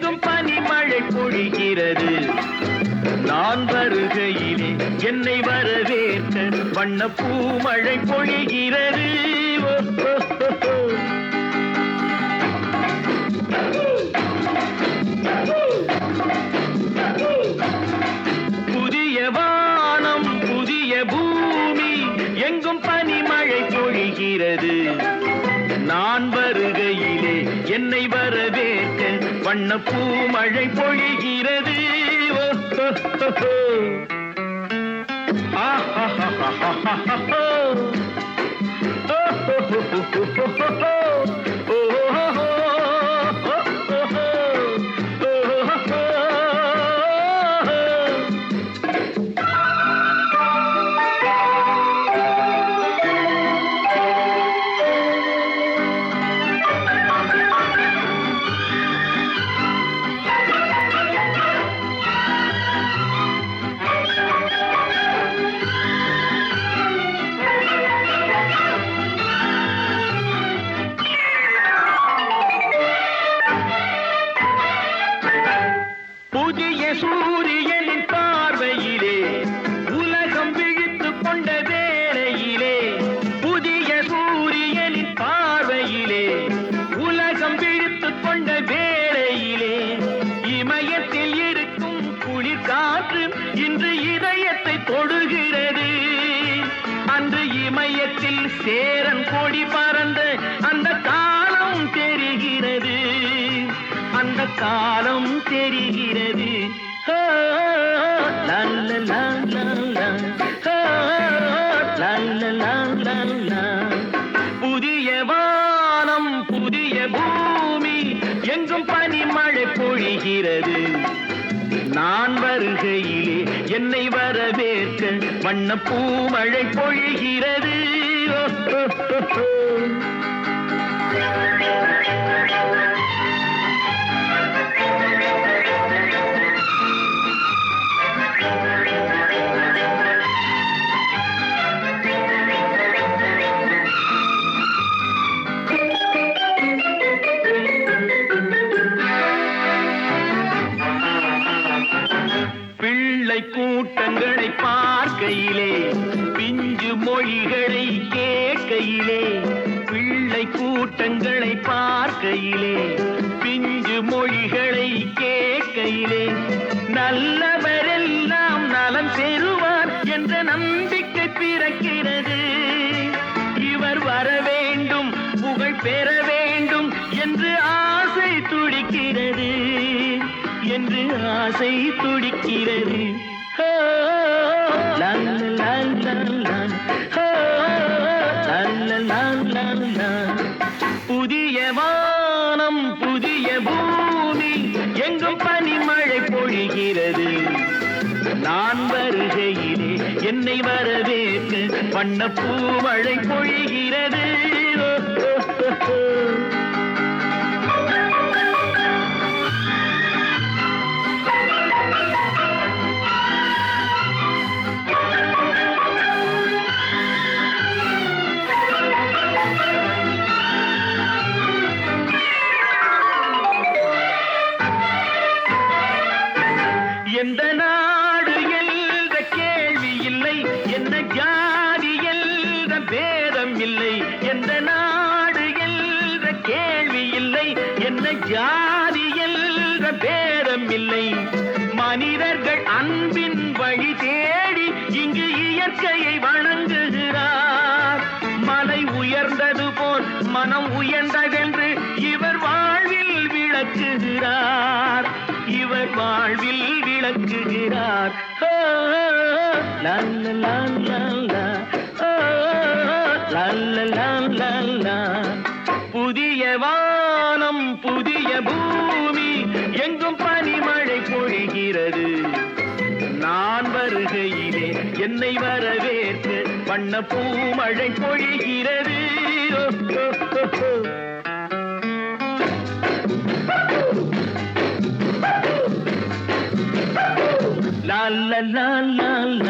எங்கும் பனிமழை பொழிகிறது. நான் வருகையிலே என்னை வரவேற்க வண்ண பூமழை பொழிகிறது. புதிய வானம் புதிய பூமி எங்கும் பனிமழை பொழிகிறது. வண்ண பூமழை பொழிகிறது. ஓ, புதிய சூரியனின் பார்வையிலே உலகம் விழித்து கொண்ட வேளையிலே புதிய சூரியனின் பார்வையிலே உலகம் விழித்து கொண்ட வேளையிலே இமயத்தில் இருக்கும் குளிர் காற்று இன்று இதயத்தை தொடுகிறது. அன்று இமயத்தில் சேரன் கொடி பறந்த அந்த காலம் தெரிகிறது. அந்த காலம் தெரிகிறது. புதிய வானம் புதிய பூமி எங்கும் பனிமழை பொழிகிறது. நான் வருகையிலே என்னை வரவேற்க வண்ண பூமழை பொழிகிறது. ஓ, ஓ, ஓ. பிள்ளை கூட்டங்களை பார்க்கையிலே பிஞ்சு மொழிகளை கேட்கையிலே பிள்ளை கூட்டங்களை பார்க்கையிலே பிஞ்சு மொழிகளை கேட்கையிலே. நல்லவரெல்லாம் நலம் பெறுவார் என்ற நம்பிக்கை பிறக்கிறது. இவர் வர வேண்டும் புகழ் பெற வேண்டும் என்று ஆசை துடிக்கிறது. என்று ஆசை துடிக்கிறது. புதிய வானம் புதிய பூமி எங்கும் பனிமழை பொழிகிறது. நான் வருகையிலே என்னை வரவேற்க வண்ண பூமழை பொழிகிறது. நாடு என்ற கேள்வி இல்லை. என்ன ஜாதி என்ற பேதம் இல்லை. எந்த நாடு என்ற கேள்வி இல்லை. என்ன ஜாதி என்ற பேதம் இல்லை. மனிதர்கள் அன்பின் வழி தேடி இங்கு இயற்கையை வணங்குகிறார். மலை உயர்ந்தது போல் மனம் உயர்ந்ததென்று இவர் வாழ்வில் விளக்குகிறார். இவர் வாழ்வில் விளக்குகிறார். ஹோ, லா, புதிய வானம் புதிய பூமி எங்கும் பனிமழை பொழிகிறது. நான் வருகையிலே என்னை வரவேற்று வண்ண பூமழை பொழிகிறது. ஓ, ஓ, ஓ, ஓ. la la la.